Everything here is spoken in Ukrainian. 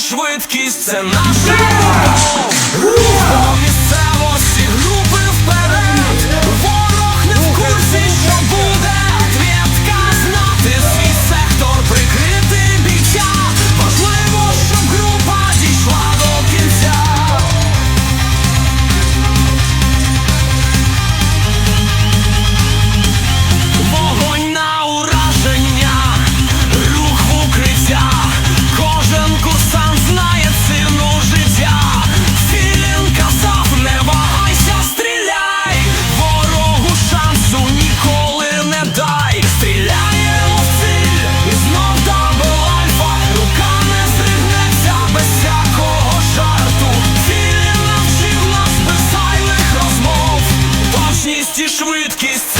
швидкість це наша любов і швидкість.